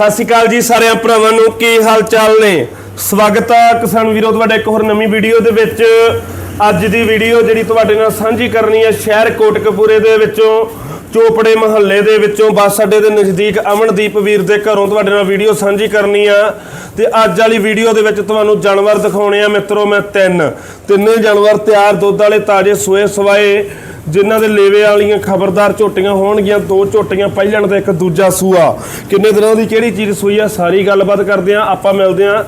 ਸਤਿ ਸ਼੍ਰੀ ਅਕਾਲ ਜੀ ਸਾਰਿਆਂ ਭਰਾਵਾਂ ਨੂੰ, ਕੀ ਹਾਲ ਚਾਲ ਨੇ? ਸਵਾਗਤ ਹੈ ਕਿਸਾਨ ਵੀਰੋ, ਤੁਹਾਡਾ ਇੱਕ ਹੋਰ ਨਵੀਂ ਵੀਡੀਓ ਦੇ ਵਿੱਚ। ਅੱਜ ਦੀ ਵੀਡੀਓ ਜਿਹੜੀ ਤੁਹਾਡੇ ਨਾਲ ਸਾਂਝੀ ਕਰਨੀ ਹੈ, ਸ਼ਹਿਰ ਕੋਟਕਪੂਰੇ ਦੇ ਵਿੱਚੋਂ। ਚੋਪੜੇ ਮਹੱਲੇ ਦੇ ਵਿੱਚੋਂ ਬੱਸ ਅੱਡੇ ਦੇ ਨਜ਼ਦੀਕ ਅਮਨਦੀਪ ਵੀਰ ਦੇ ਘਰੋਂ ਤੁਹਾਡੇ ਨਾਲ ਵੀਡੀਓ ਸਾਂਝੀ ਕਰਨੀ ਆ। ਤੇ ਅੱਜ ਵਾਲੀ ਵੀਡੀਓ ਦੇ ਵਿੱਚ ਤੁਹਾਨੂੰ ਜਾਨਵਰ ਦਿਖਾਉਣੇ ਆ। ਮਿੱਤਰੋ, ਮੈਂ ਤਿੰਨ। ਤਿੰਨੇ ਜਾਨਵਰ ਤਿਆਰ, ਦੁੱਧ ਵਾਲੇ ਤਾਜ਼ੇ ਸੋਏ ਸਵਾਏ, ਜਿਨ੍ਹਾਂ ਦੇ ਲੇਵੇ ਵਾਲੀਆਂ ਖਬਰਦਾਰ ਝੋਟੀਆਂ ਹੋਣਗੀਆਂ। ਦੋ ਝੋਟੀਆਂ ਪਹਿਲਣ ਤੇ ਇੱਕ ਦੂਜਾ ਸੂਆ। ਕਿੰਨੇ ਦਿਨਾਂ ਦੀ ਕਿਹੜੀ ਚੀਜ਼ ਸੂਈ ਆ, ਸਾਰੀ ਗੱਲਬਾਤ ਕਰਦੇ ਆ। ਆਪਾਂ ਮਿਲਦੇ ਆ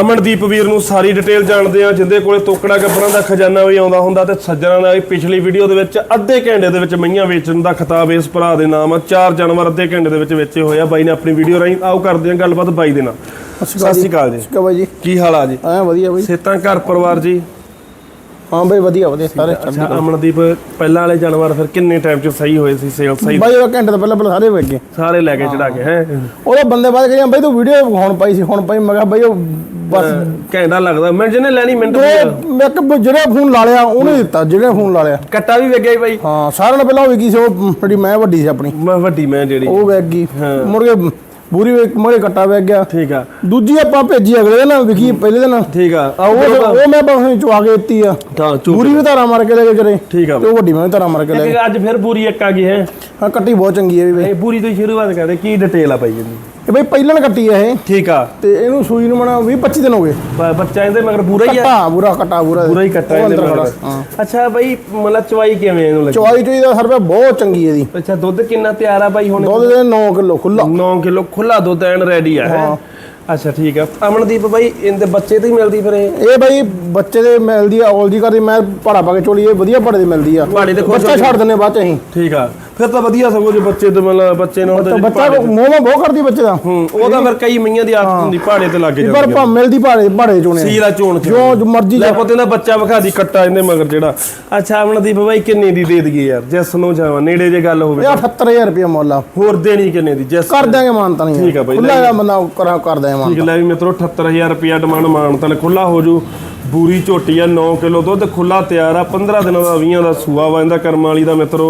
ਅਮਨਦੀਪ ਵੀਰ ਨੂੰ ਸਾਰੀ ਡਿਟੇਲ ਜਾਣਦੇ ਆ ਜਿੰਦੇ ਕੋਲੇ ਤੋਕੜਾ ਗੱਬਰਾਂ ਦਾ ਖਜ਼ਾਨਾ ਵੀ ਆਉਂਦਾ ਹੁੰਦਾ ਤੇ ਸੱਜਣਾ ਦਾ ਵੀ ਪਿਛਲੀ ਵੀਡੀਓ ਦੇ ਵਿੱਚ ਅੱਧੇ ਘੰਟੇ ਦੇ ਵਿੱਚ ਮਈਆਂ ਵੇਚਣ ਦਾ ਖਿਤਾਬ ਇਸ ਭਰਾ ਦੇ ਨਾਮ ਆ। ਚਾਰ ਜਾਨਵਰ ਅੱਧੇ ਘੰਟੇ ਦੇ ਵਿੱਚ ਵੇਚੇ ਹੋਏ ਆ। ਬਾਈ ਨੇ ਆਪਣੀ ਵੀਡੀਓ ਰਾਹੀਂ ਆਓ ਕਰਦੇ ਆ ਗੱਲਬਾਤ ਬਾਈ ਦੇ ਨਾਲ। ਸਤਿ ਸ਼੍ਰੀ ਅਕਾਲ ਜੀ। ਕਾ ਬਾਈ ਜੀ। ਕੀ ਹਾਲ ਆ ਜੀ? ਐ ਵਧੀਆ ਬਾਈ। ਸੇਤਾਂ ਘਰ ਪਰਿਵਾਰ ਜੀ? ਹਾਂ ਬਾਈ ਵਧੀਆ ਵਧੀਆ ਸਾਰੇ ਅੱਛਾ ਅਮਨਦੀਪ ਪਹਿਲਾਂ ਵਾਲੇ ਜਾਨਵਰ ਫਿਰ ਕਿੰਨੇ ਟਾਈਮ 'ਚ ਸਹੀ ਹੋਏ ਸੀ ਸੇਲ ਸਹੀ ਬਾਈ ਉਹ ਘੰਟੇ ਤੋਂ ਪਹਿਲਾਂ ਪਹਿਲਾਂ ਸਾਰੇ ਵੇਚ ਗਏ। ਸਾਰੇ ਲੈ ਕੇ ਚੜਾ ਕੇ ਹੈ। ਉਹਦੇ ਬੰਦੇ ਬਾਅਦ ਕਹਿੰਦੇ ਬਾਈ ਤੂੰ ਵੀਡੀਓ ਹੁਣ ਪਾਈ ਸੀ ਹੁਣ ਪਾਈ। ਮੈਂ ਕਿਹਾ ਬਾਈ ਉਹ ਬਸ। ਘੈਂਟਾ ਲੱਗਦਾ। ਮੈਂ ਜਿਹਨੇ ਲੈਣੀ ਮਿੰਟ ਮੈਂ ਕਿ ਜਿਹੜਾ ਫੋਨ ਲਾ ਲਿਆ ਉਹਨੇ ਦਿੱਤਾ ਜਿਹੜਾ ਫੋਨ ਲਾ ਲਿਆ। ਕੱਟਾ ਵੀ ਵੇਗਿਆ ਬਈ? ਹਾਂ ਸਾਰਿਆਂ ਨਾਲ ਪਹਿਲਾਂ ਵਿਕੀ ਸੀ ਉਹ ਜਿਹੜੀ ਮੈਂ ਵੱਡੀ ਸੀ ਆਪਣੀ। ਮੈਂ ਵੱਡੀ ਮੈਂ ਜਿਹੜੀ। ਉਹ ਵੇਚ ਗਈ। ਮੁੜ ਕੇ ਬੂਰੀ ਵੇਚ ਮਰੇ ਕੱਟਾ ਵੇਚ ਗਿਆ। ਠੀਕ ਆ। ਦੂਜੀ ਆਪਾਂ ਭੇਜੀ ਅਗਲੇ ਦਿਨ ਵਿਕੀ ਪਹਿਲੇ ਦਿਨ। ਠੀਕ ਆ ਉਹ ਉਹ ਮੈਂ ਬਸ ਚਵਾ ਕੇ ਦਿੱਤੀ ਆ। ਤਾਂ ਬੂਰੀ ਵੀ ਧਾਰਾ ਮਾਰ ਕੇ ਲੈ ਕੇ ਚਲੇ ਠੀਕ ਆ। ਤੇ ਉਹ ਵੱਡੀ ਮੈਂ ਧਾਰਾ ਮਾਰ ਕੇ ਲੈ ਗਈ ਅੱਜ ਫਿਰ ਪੂਰੀ ਇੱਕ ਆ ਗਈ ਹੈ। ਹਾਂ ਕੱਟੀ ਬਹੁਤ ਚੰਗੀ ਹੈ ਵੀ ਬਾਈ ਇਹ ਪੂਰੀ ਤੋਂ ਸ਼ੁਰੂਆਤ ਕਰਦੇ ਕੀ ਡਿਟੇਲ ਆ ਪਾਈ ਇਹਦੀ? ਇਹ ਬਈ ਪਹਿਲਾਂ ਕੱਟੀ ਆ ਇਹ। ਠੀਕ ਆ। ਤੇ ਇਹਨੂੰ ਸੂਈ ਨੂੰ ਮਣਾ 20 25 ਦਿਨ ਹੋ ਗਏ। ਬ- ਬੱਚਾ ਇਹਦੇ ਮਗਰ ਪੂਰਾ ਹੀ ਆ। ਕੱਟਾ ਪੂਰਾ ਕੱਟਾ ਪੂਰਾ। ਪੂਰਾ ਹੀ ਕੱਟਾ ਇਹਦੇ ਅੰਦਰ ਮਗਰ। ਹਾਂ। ਅੱਛਾ ਬਾਈ ਮਤਲਬ ਚਵਾਈ ਕਿਵੇਂ ਇਹਨੂੰ ਲੱਗੀ? ਚਵਾਈ ਚੋਈ ਦਾ ਸਰਵੇ ਬਹੁਤ ਚੰਗੀ ਇਹਦੀ। ਅੱਛਾ ਦੁੱਧ ਕਿੰਨਾ ਤਿਆਰ ਆ ਬਾਈ ਹੁਣ? ਦੁੱਧ ਦੇ 9 ਕਿਲੋ ਖੁੱਲਾ 9 ਕਿਲੋ ਖੁੱਲਾ ਦੁੱਧ ਐਨ ਰੈਡੀ ਆ ਹੈ? ਅੱਛਾ ਠੀਕ ਆ। ਅਮਨਦੀਪ ਬਾਈ ਇਹਦੇ ਬੱਚੇ ਤੇ ਹੀ ਮਿਲਦੀ ਫਿਰ ਇਹ? ਇਹ ਬਈ ਬੱਚੇ ਦੇ ਮਿਲਦੀ ਆ ਔਲਦੀ ਕਰਦੀ ਮੈਂ ਭਾੜਾ ਪਾ ਕੇ ਚੋਲੀ ਇਹ ਵਧੀਆ ਭਾੜੇ ਦੀ ਮਿਲਦੀ ਆ। ਭਾੜੇ ਤੇ ਖੁਸ਼ ਬੱਚਾ ਛੱਡ ਦਿੰਨੇ ਬਾਅਦ ਚ ਅਸੀਂ। ਠੀਕ ਆ। ਫਿਰ ਤਾਂ ਵਧੀਆ ਸਗੋਂ ਜੇ ਬੱਚੇ ਤੇ ਮਤਲਬ ਬੱਚੇ ਨਾਲ ਤਾਂ ਬੱਚਾ ਮੋਹ ਮੋਹ ਬਹੁਤ ਕਰਦੀ ਬੱਚੇ ਦਾ। ਹੂੰ ਉਹਦਾ ਫਿਰ ਕਈ ਮਈਆਂ ਦੀ ਆਦਤ ਹੁੰਦੀ ਪਹਾੜੇ ਤੇ ਲੱਗ ਪਰ ਜਾਂਦੀ ਭਾ ਮਿਲਦੀ ਭਾੜੇ ਭਾੜੇ ਚੋਣੇ ਸੀਰਾ ਚੋਣ ਚ ਜੋ ਜੋ ਮਰਜ਼ੀ ਲੈ ਪੁੱਤ ਇਹਦਾ ਬੱਚਾ ਵਿਖਾ ਦੀ ਕੱਟਾ ਇਹਦੇ ਮਗਰ ਜਿਹੜਾ। ਅੱਛਾ ਅਮਨਦੀਪ ਬਾਈ ਕਿੰਨੇ ਦੀ ਦੇ ਦਈਏ ਯਾਰ? ਜਿਸ ਨੂੰ ਜਾਵਾਂ ਨੇੜੇ ਜੇ ਗੱਲ ਹੋਵੇ ਇਹ 78000 ਰੁਪਏ ਮੁੱਲ ਹੋਰ ਦੇਣੀ ਕਿੰਨੇ ਦੀ? ਜਿਸ ਕਰ ਦਾਂਗੇ ਮਾਨਤਾ ਨਹੀਂ। ਠੀਕ ਆ ਬਾਈ, ਖੁੱਲਾ ਜਿਹਾ ਬੰਦਾ ਕਰ ਕਰ ਦਾਂਗੇ ਮਾਨ ਠੀਕ ਲੈ ਵੀ ਮਿੱਤਰੋ 78000 ਰੁਪਿਆ ਡਿਮਾਂਡ ਮਾਨਤਨ ਖੁੱਲਾ ਹੋ ਜੂ। ਬੂਰੀ ਝੋਟੀ ਆ 9 ਕਿਲੋ ਦੁੱਧ ਖੁੱਲਾ ਤਿਆਰ ਆ 15 ਦਿਨਾਂ ਦਾ 20 ਦਾ ਸੂਆ ਵਾ ਇਹਦਾ ਕਰਮ ਵਾਲੀ ਦਾ ਮਿੱਤਰੋ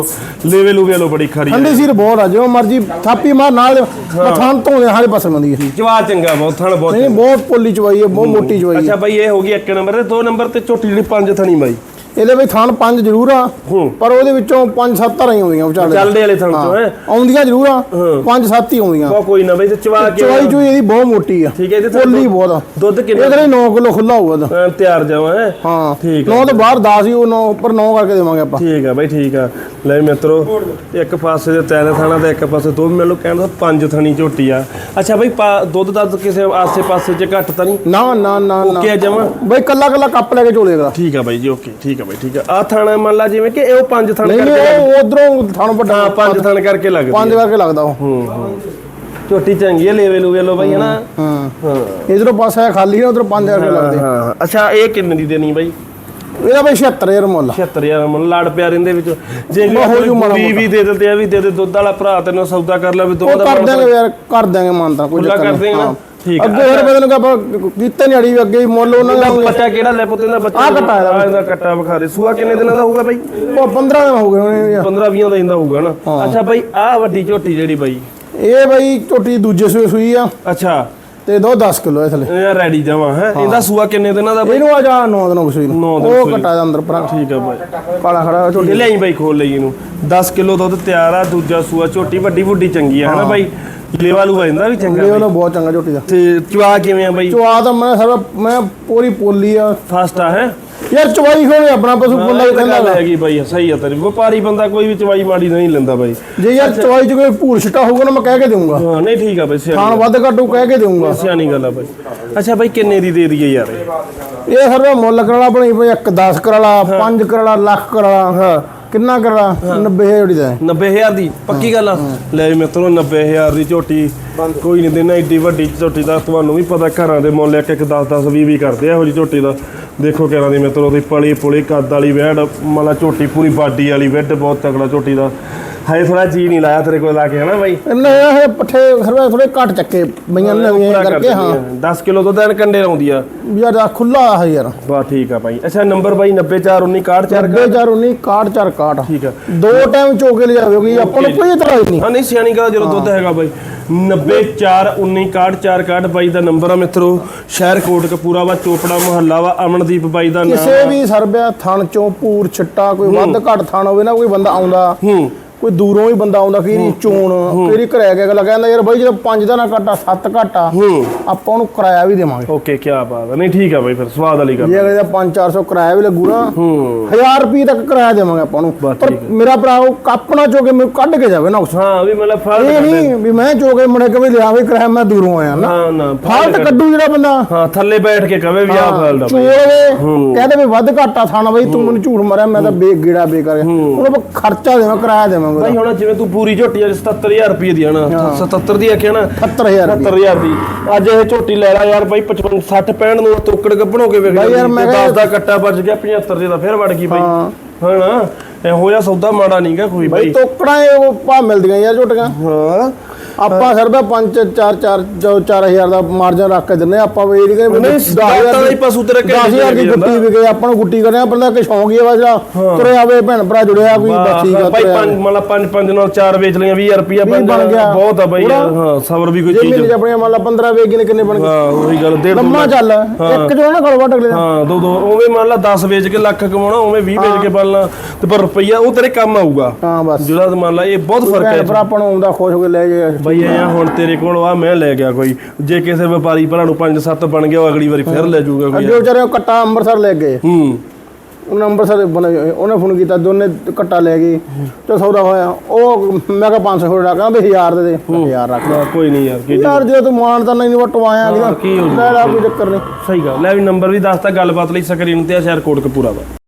ਲੇਵੇ ਲੂਵੇ ਲੋ ਬੜੀ ਖਰੀ ਆ। ਠੰਡੀ ਸੀਰ ਬਹੁਤ ਆ ਜੋ ਮਰਜ਼ੀ ਥਾਪੀ ਮਾਰ ਨਾਲ ਮਥਾਨ ਧੋਣੇ ਹਾਰੇ ਪਾਸੇ ਮੰਦੀ ਹੈ ਜਵਾ ਚੰਗਾ ਬਹੁਤ ਥਣ ਬਹੁਤ ਨਹੀਂ ਬਹੁਤ ਪੋਲੀ ਚਵਾਈ ਹੈ ਬਹੁਤ ਮੋਟੀ ਚਵਾਈ ਹੈ ਅੱਛਾ ਬਾਈ ਇਹ ਹੋ ਗਈ ਇੱਕ ਨੰਬਰ ਤੇ ਦੋ ਨੰਬਰ ਤੇ ਝੋਟੀ ਜਿਹੜੀ ਪੰਜ ਥਣੀ ਬਾਈ। ਇਹਦੇ ਵਿੱਚ ਥਾਨ ਪੰਜ ਜ਼ਰੂਰ ਆ ਹੂੰ। ਪਰ ਉਹਦੇ ਵਿੱਚੋਂ ਪੰਜ ਸੱਤ ਧਾਰਾਂ ਹੀ ਆਉਂਦੀਆਂ ਵਿਚਾਲੇ। ਚੱਲਦੇ ਵਾਲੇ ਥਣ ਤੋਂ ਹੈ? ਆਉਂਦੀਆਂ ਜ਼ਰੂਰ ਆ ਪੰਜ ਸੱਤ ਹੀ ਆਉਂਦੀਆਂ। ਬਹੁਤ ਕੋਈ ਨਾ ਬਾਈ ਤੇ ਚਵਾ ਕੇ ਚਵਾਈ ਚੋਈ ਇਹਦੀ ਬਹੁਤ ਮੋਟੀ ਆ। ਠੀਕ ਹੈ ਇਹਦੇ ਥਣ ਪੋਲੀ ਬਹੁਤ ਆ। ਦੁੱਧ ਕਿੰਨਾ? ਇਹਦੇ ਲਈ 9 ਕਿਲੋ ਖੁੱਲਾ ਹੋਊਗਾ। ਐਨ ਤਿਆਰ ਜਾਵਾਂ ਹੈ? ਹਾਂ। ਠੀਕ ਆ। 9 ਤੋਂ ਬਾਹਰ 10 ਹੀ ਉਹ 9 ਉੱਪਰ 9 ਕਰਕੇ ਦੇਵਾਂਗੇ ਆਪਾਂ। ਠੀਕ ਆ ਬਾਈ ਠੀਕ ਆ। ਲੈ ਮਿੱਤਰੋ ਇੱਕ ਪਾਸੇ ਦੇ ਤਿੰਨ ਥਾਣਾ ਤੇ ਇੱਕ ਪਾਸੇ ਦੋ ਮੈਨੂੰ ਕਹਿੰਦਾ ਪੰਜ ਥਣੀ ਝੋਟੀ ਆ। ਅੱਛਾ ਬਾਈ ਦੁੱਧ ਦਾ ਕਿਸੇ ਆਸੇ ਪਾਸੇ ਚ ਘੱਟ ਤਾਂ ਨਹੀਂ? ਨਾ ਨਾ ਨਾ ਨਾ। ਓਕੇ ਜਮਾ ਬਈ ਕੱਲਾ ਕੱਲਾ ਕੱਪ ਲੈ ਕੇ ਝੋਲੇਗਾ ਠੀਕ ਆ ਬਾਈ ਜੀ ਓਕੇ ਠੀਕ ਆ। ਬਾਈ ਠੀਕ ਆ। ਆ ਥਾਣਾ ਮੰਨ ਲਾ ਜਿਵੇਂ ਕਿ ਇਹ ਉਹ ਪੰਜ ਥਣ ਨਹੀਂ ਕਰਕੇ ਨਹੀਂ ਉਹ ਉਧਰੋਂ ਥਾਨ ਵੱਡਾ ਹਾਂ ਪੰਜ ਥਣ ਕਰਕੇ ਲੱਗਦੀ ਪੰਜ ਆ। ਕਰਕੇ ਲੱਗਦਾ ਉਹ। ਹੂੰ ਹੂੰ। ਝੋਟੀ ਚੰਗੀ ਆ ਲੈਵੇ ਲੂਵੇ ਲੋ ਬਾਈ ਹਨਾ? ਹਾਂ ਹਾਂ। ਇਧਰੋਂ ਪਾਸਾ ਖਾਲੀ ਹੈ ਉਧਰੋਂ ਪੰਜ ਕਰਕੇ ਲੱਗਦੇ। ਹਾਂ ਅੱਛਾ ਇਹ ਕਿੰਨੇ ਦੀ ਦੇਣੀ ਬਾਈ? ਇਹਦਾ ਬਈ 76000 ਮੁੱਲ 76000 ਮਨ ਲਾੜ ਪਿਆਰ ਇਹਦੇ ਵਿੱਚ। ਜੇ ਬਸ ਹੋ ਜੂ ਮਾੜਾ ਵੀ ਦੇ ਦਿੰਦੇ ਆ ਵੀ ਦੇ ਦੇ ਦੁੱਧ ਵਾਲਾ ਭਰਾ ਤੈਨੂੰ ਸੌਦਾ ਕਰ ਲੈ ਵੀ ਦੋ ਉਹ ਦਾ ਕਰ ਦਾਂਗੇ ਯਾਰ ਕਰ ਦਾਂਗੇ ਮਾਨਤਾ ਕੋਈ ਖੁੱਲਾ ਚੱਕਰ ਕਰ ਦੇਂਗੇ। ਨਾ? ਹਾਂ। ਠੀਕ ਆ। ਅੱਗੇ ਫਿਰ ਬਦਨ ਕਾ ਆਪਾਂ ਕੀਤੇ ਨਹੀਂ ਅੜੀ ਅੱਗੇ ਮੁੱਲ ਉਹਨਾਂ ਦਾ ਬੱਚਾ ਕਿਹੜਾ ਲੈ ਪੁੱਤ ਇਹਦਾ ਬੱਚਾ ਆਹ ਕੱਟਾ ਇਹਦਾ। ਇਹਦਾ ਕੱਟਾ ਵਿਖਾ ਦੇ ਸੂਆ ਕਿੰਨੇ ਦਿਨਾਂ ਦਾ ਹੋਊਗਾ ਬਾਈ? ਉਹ 15 ਦਿਨ ਹੋ ਗਏ ਹੋਣੇ 15 20 ਦਾ ਇੰਦਾ ਹੋਊਗਾ ਨਾ। ਅੱਛਾ ਬਾਈ ਆਹ ਵੱਡੀ ਝੋਟੀ ਜਿਹੜੀ ਬਾਈ। ਇਹ ਬਈ ਝੋਟੀ ਦੂਜੇ ਸੂਏ ਸੂਈ ਆ। ਅੱਛਾ। ਤੇ ਦੋ 10 ਕਿਲੋ ਇਹ ਥਲੇ। ਇਹ ਰੈਡੀ ਜਮਾ ਹੈ? ਇਹਦਾ ਸੂਆ ਕਿੰਨੇ ਦਿਨਾਂ ਦਾ ਬਾਈ? ਇਹਨੂੰ ਆ ਜਾ 9 ਦਿਨ ਹੋ ਗਏ ਸੂਈ ਨੂੰ ਨੌਂ ਦਿਨ ਉਹ। ਘਟਾ ਦਾ ਅੰਦਰ ਪਰਾਂ ਠੀਕ ਆ ਬਾਈ। ਕਾਲਾ ਖੜਾ ਝੋਟੀ ਲਈ ਬਾਈ ਖੋਲ ਲਈ ਇਹਨੂੰ। 10 ਕਿਲੋ ਦੁੱਧ ਤਿਆਰ ਆ ਦੂਜਾ ਸੂਆ ਝੋਟੀ ਵੱਡੀ ਵੱਡੀ ਚੰਗੀ ਆ ਹਨਾ ਬਾਈ? ਲੇਵਾ ਲੂ ਇਹਦਾ ਵੀ ਚੰਗਾ। ਉਹਦਾ ਬਹੁਤ ਚੰਗਾ ਝੋਟੀ ਦਾ। ਤੇ ਚਵਾ ਕਿਵੇਂ ਆ ਬਾਈ? ਚਵਾ ਤਾਂ ਮੈਂ ਸਾਰਾ ਮੈਂ ਪੂਰੀ ਪੋਲੀ ਆ। ਫਾਸਟ ਆ ਹੈ? ਯਾਰ ਚਵਾਈ ਹੋਣੀ ਆਪਣਾ ਪਸ਼ੂ ਬੰਦਾ ਕਹਿੰਦਾ ਵਾ। ਹੈਗੀ ਬਾਈ ਸਹੀ ਆ ਤੇਰੀ। ਵਪਾਰੀ ਬੰਦਾ ਕੋਈ ਵੀ ਚਵਾਈ ਮਾੜੀ ਨਹੀਂ ਲੈਂਦਾ ਬਾਈ। ਜੇ ਯਾਰ ਚਵਾਈ ਚ ਕੋਈ ਭੂਰ ਛਟਾ ਹੋਊਗਾ ਨਾ ਮੈਂ ਕਹਿ ਕੇ ਦੇਊਂਗਾ। ਹਾਂ ਨਹੀਂ ਠੀਕ ਆ ਬਾਈ ਖਾਣ ਸਿਆਣੀ ਵੱਧ ਘੱਟੂ ਕਹਿ ਕੇ ਦੇਊਂਗਾ। ਸਿਆਣੀ ਗੱਲ ਆ ਬਾਈ। ਅੱਛਾ ਬਾਈ ਕਿੰਨੇ ਦੀ ਦੇ ਦਈਏ ਯਾਰ? ਇਹ? ਸਰਵਾ ਮੁੱਲ ਕਰਾਲਾ ਬਣੀ ਪਈ ਇੱਕ 10 ਕਰਾਲਾ 5 ਕਰਾਲਾ ਲੱਖ ਕਰਾਲਾ ਹਾਂ। ਕਿੰਨਾ ਕਰਾਲਾ? 90000 ਜੋੜੀ ਦਾ ਹੈ। 90000 ਦੀ? ਪੱਕੀ ਗੱਲ ਆ? ਲੈ ਮਿੱਤਰੋ 90000 ਦੀ ਝੋਟੀ। ਕੋਈ ਨਹੀਂ ਦੇਣਾ ਏਡੀ ਵੱਡੀ ਝੋਟੀ ਦਾ। ਤੁਹਾਨੂੰ ਵੀ ਪਤਾ ਘਰਾਂ ਦੇ ਮੁੱਲ ਇੱਕ ਇੱਕ 10 10 20 20 ਕਰਦੇ ਆ ਇਹੋ ਜੀ ਝੋਟੀ ਦਾ। ਦੇਖੋ ਕਿਹਨਾਂ ਦੀ ਮਿੱਤਰੋ ਦੀ ਪਲੀ ਪੁਲੀ ਕੱਦ ਵਾਲੀ ਵੈੜ ਮਤਲਬ ਝੋਟੀ ਪੂਰੀ ਬਾਡੀ ਵਾਲੀ ਵੈਡ ਬਹੁਤ ਤਕੜਾ ਝੋਟੀ ਦਾ। ਹਾਏ ਥੋੜਾ ਜੀ ਨਹੀਂ ਲਾਇਆ ਤੇਰੇ ਕੋਲ ਲਾ ਕੇ ਹਨਾ ਬਾਈ? ਇਹਨੇ ਇਹ ਪੱਠੇ ਸਰਵਾ ਥੋੜੇ ਘੱਟ ਚੱਕੇ ਬਈਆਂ ਨਵੀਆਂ ਕਰਕੇ ਹਾਂ। 10 ਕਿਲੋ ਦੁੱਧ ਐਨ ਕੰਡੇ ਲਾਉਂਦੀ ਆ। ਯਾਰ ਆ ਖੁੱਲਾ ਆ ਯਾਰ। ਬਾ ਠੀਕ ਆ ਬਾਈ। ਅੱਛਾ ਨੰਬਰ ਬਾਈ 90419 94019 61 61 ਠੀਕ ਆ। ਦੋ ਟਾਈਮ ਚੋਕੇ ਲਿਆਵੇ ਕਿ ਆਪਾਂ ਨੂੰ ਕੋਈ ਇਤਰਾਜ਼ ਨਹੀਂ। ਹਾਂ ਨਹੀਂ ਸਿਆਣੀ ਗੱਲ ਜਦੋਂ ਦੁੱਧ ਹੈਗਾ ਬਾਈ। 9041961 ਬਾਈ ਦਾ ਨੰਬਰ ਆ ਮਿੱਤਰੋ। ਸ਼ਹਿਰ ਕੋਟਕਪੂਰਾ ਵਾ ਚੋਪੜਾ ਮੁਹੱਲਾ ਵਾ ਅਮਨਦੀਪ ਬਾਈ ਦਾ ਨਾਮ ਕਿਸੇ ਵੀ ਸਰਬਿਆ ਥਣ ਚੋਂ ਪੂਰ ਛਿੱਟਾ ਕੋਈ ਵੱਧ ਘੱਟ ਥਣ ਹੋਵੇ ਨਾ ਕੋਈ ਬੰਦਾ ਆਉਂਦਾ। ਹੂੰ। ਕੋਈ ਦੂਰੋਂ ਹੀ ਬੰਦਾ ਆਉਂਦਾ ਕਿਹੜੀ ਚੋਣ ਕਿਹੜੀ ਘਰੇ ਕੇ ਅਗਲਾ ਕਹਿੰਦਾ ਯਾਰ ਬਾਈ ਜਦੋਂ ਪੰਜ ਦਾ ਨਾ ਘਾਟਾ ਸੱਤ ਘਾਟਾ ਆਪਾਂ ਉਹਨੂੰ ਕਿਰਾਇਆ ਵੀ ਦੇਵਾਂਗੇ। ਓਕੇ ਕੀ ਬਾਤ ਹੈ। ਨਹੀਂ ਠੀਕ ਆ ਬਾਈ ਫਿਰ ਸਵਾਦ ਵਾਲੀ ਗੱਲ ਜੇ ਅਗਲੇ ਦਾ 5-400 ਕਿਰਾਇਆ ਵੀ ਲੱਗੂ ਨਾ ਹੂੰ। 1000 ਰੁਪਏ ਤੱਕ ਕਿਰਾਇਆ ਦੇਵਾਂਗੇ ਆਪਾਂ ਨੂੰ ਪਰ ਮੇਰਾ ਭਰਾ ਉਹ ਆਪਣਾ ਚੋ ਕੇ ਮੈਨੂੰ ਕੱਢ ਕੇ ਜਾਵੇ ਨਾ ਉਸ ਹਾਂ ਵੀ ਮਤਲਬ ਫਾਲਟ ਇਹ ਨਹੀਂ ਵੀ ਮੈਂ ਚੋ ਕੇ ਮੁੜੇ ਕੇ ਵੀ ਲਿਆ ਵੀ ਕਿਰਾਇਆ ਮੈਂ ਦੂਰੋਂ ਆਇਆ ਨਾ। ਹਾਂ ਨਾ ਫਾਲਟ ਕੱਢੂ ਜਿਹੜਾ ਬੰਦਾ। ਹਾਂ ਥੱਲੇ ਬੈਠ ਕੇ ਕਵੇ ਵੀ ਆ ਫਾਲਟ ਚੋਰ ਵੇ ਕਹਿੰਦੇ ਵੀ ਵੱਧ ਘਾਟਾ ਥਾਣਾ ਬਈ ਤੂੰ ਮੈਨੂੰ ਝੂਠ ਮਾਰਿਆ ਮੈਂ ਤਾਂ ਬੇ ਗੇੜਾ ਬੇ ਕਰ ਉਹਨੂੰ ਆਪਾਂ ਖਰਚਾ ਦੇਵਾਂ ਕਿਰਾਇਆ ਦੇਵਾਂਗੇ ਭਾਈ ਹੁਣ ਜਿਵੇਂ ਤੂੰ ਪੂਰੀ ਝੋਟੀ ਆ 77000 ਰੁਪਏ ਦੀ ਆ ਨਾ। 77 ਦੀ ਆਖਿਆ ਨਾ। 70000 ਰੁਪਏ 70000 ਦੀ। ਅੱਜ ਇਹ ਝੋਟੀ ਲੈ ਲਾ ਯਾਰ ਬਾਈ 55 60 65 ਨੂੰ ਤੋਕੜ ਗੱਭਣੋ ਕੇ ਵੇਖ ਯਾਰ ਮੈਂ 10 ਦਾ ਕੱਟਾ ਬਚ ਗਿਆ 75 ਦੇ ਦਾ ਫਿਰ ਵੜ ਗਈ ਬਾਈ। ਹਾਂ। ਇਹੋ ਜਿਹਾ ਸੌਦਾ ਮਾੜਾ ਨਹੀਂਗਾ ਕੋਈ ਬਾਈ ਤੋਕੜਾਂ ਇਹ ਭਾ ਮਿਲਦੀਆਂ ਯਾਰ ਝੋਟੀਆਂ। ਹਾਂ। ਆਪਾਂ ਸਰਬਾ 5 4 4 ਜੋ 4000 ਦਾ ਮਾਰਜਨ ਰੱਖ ਕੇ ਦਿੰਨੇ ਆਪਾਂ ਵੀ ਨਹੀਂ ਕਿ ਨਹੀਂ, ਦਾਤਾਂ ਦਾ ਹੀ ਪਸ਼ੂ ਤੇਰੇ ਘਰੇ 10000 ਦੀ। ਗੁੱਟੀ ਵੀ ਗਈ ਆਪਾਂ ਨੂੰ ਗੁੱਟੀ ਕਰਨੇ ਆ ਬੰਦਾ ਕਿ ਸ਼ੌਂਕ ਹੀ ਆ ਵਾ ਜਿਹੜਾ ਤੁਰੇ ਆਵੇ ਭੈਣ ਭਰਾ ਜੁੜਿਆ ਕੋਈ ਬਸ ਠੀਕ ਆ ਤੁਰਿਆ ਪੰਜ ਮਤਲਬ ਪੰਜ ਪੰਜ ਨਾਲ ਚਾਰ ਵੇਚ ਲਈਆਂ 20000 ਰੁਪਿਆ ਗਿਆ। ਬਹੁਤ ਆ ਬਾਈ। ਹਾਂ ਸਬਰ ਵੀ ਕੋਈ ਜੇ ਚੀਜ਼ ਚ ਆਪਣੀਆਂ ਮੰਨ ਲਾ 15 ਵੇਚ ਨੇ ਕਿੰਨੇ ਬਣ ਗਏ? ਹਾਂ ਉਹੀ ਗੱਲ ਡੇਢ ਦੋ ਲੰਮਾ। ਚੱਲ ਇੱਕ ਜੋ ਨਾ ਖੜਵਾ ਟਕਲੇ ਦਾ। ਹਾਂ ਦੋ ਦੋ ਉਵੇਂ ਮੰਨ ਲਾ 10 ਵੇਚ ਕੇ ਲੱਖ ਕਮਾਉਣਾ ਉਵੇਂ 20 ਵੇਚ ਕੇ ਬਣਨਾ ਤੇ ਪਰ ਰੁਪਈਆ ਉਹ ਤੇਰੇ ਕੰਮ ਆਊਗਾ। ਹਾਂ ਬਸ। ਜਿਹੜਾ ਮੰਨ ਲਾ ਇਹ ਬਹੁਤ ਫ਼ਰਕ ਹੈ ਭਰਾ ਆਪਾਂ ਨੂੰ ਆਉਂਦਾ ਖੁਸ਼ ਹੋ ਕੇ ਲੈ ਜੇ ਬਈ ਇਹ ਆ ਹੁਣ ਤੇਰੇ ਕੋਲ ਆ ਮੈਂ ਲੈ ਗਿਆ ਕੋਈ। ਜੇ ਕਿਸੇ ਵਪਾਰੀ ਭਰਾ ਨੂੰ 5-7 ਬਣ ਗਿਆ ਉਹ ਅਗਲੀ ਵਾਰੀ ਫਿਰ ਲੈ ਜਾਊਗਾ ਕੋਈ। ਅੱਗੇ ਵਿਚਾਰੇ ਉਹ ਕੱਟਾ ਅੰਮ੍ਰਿਤਸਰ ਲੈ ਗਏ। ਹੂੰ। ਉਹਨੇ ਅੰਮ੍ਰਿਤਸਰ ਬਣੇ ਉਹਨੇ ਫੋਨ ਕੀਤਾ ਦੋਨੇ ਕੱਟਾ ਲੈ ਗਏ। ਤੇ ਸੌਦਾ ਹੋਇਆ। ਉਹ ਮੈਂ ਕਿਹਾ 500 ਹੋਰ ਰੱਖਾਂ ਵੀ 1000 ਦੇ ਦੇ। 1000 ਰੱਖ ਨਾ, ਕੋਈ ਨਹੀਂ ਯਾਰ ਕੀ ਯਾਰ ਜੇ ਤੂੰ ਮਾਨ ਤਾਂ ਨਹੀਂ ਵਟਵਾਇਆ ਕੀ ਹੋ ਲੈ ਲੈ ਕੋਈ ਚੱਕਰ ਨਹੀਂ। ਸਹੀ ਗੱਲ। ਲੈ ਵੀ ਨੰਬਰ ਵੀ ਦੱਸਤਾ ਗੱਲਬਾਤ ਲਈ ਸਕਰੀਨ ਤੇ ਆ ਸ਼ਹਿਰ ਕੋਟ ਕਪੂਰਾ ਦਾ।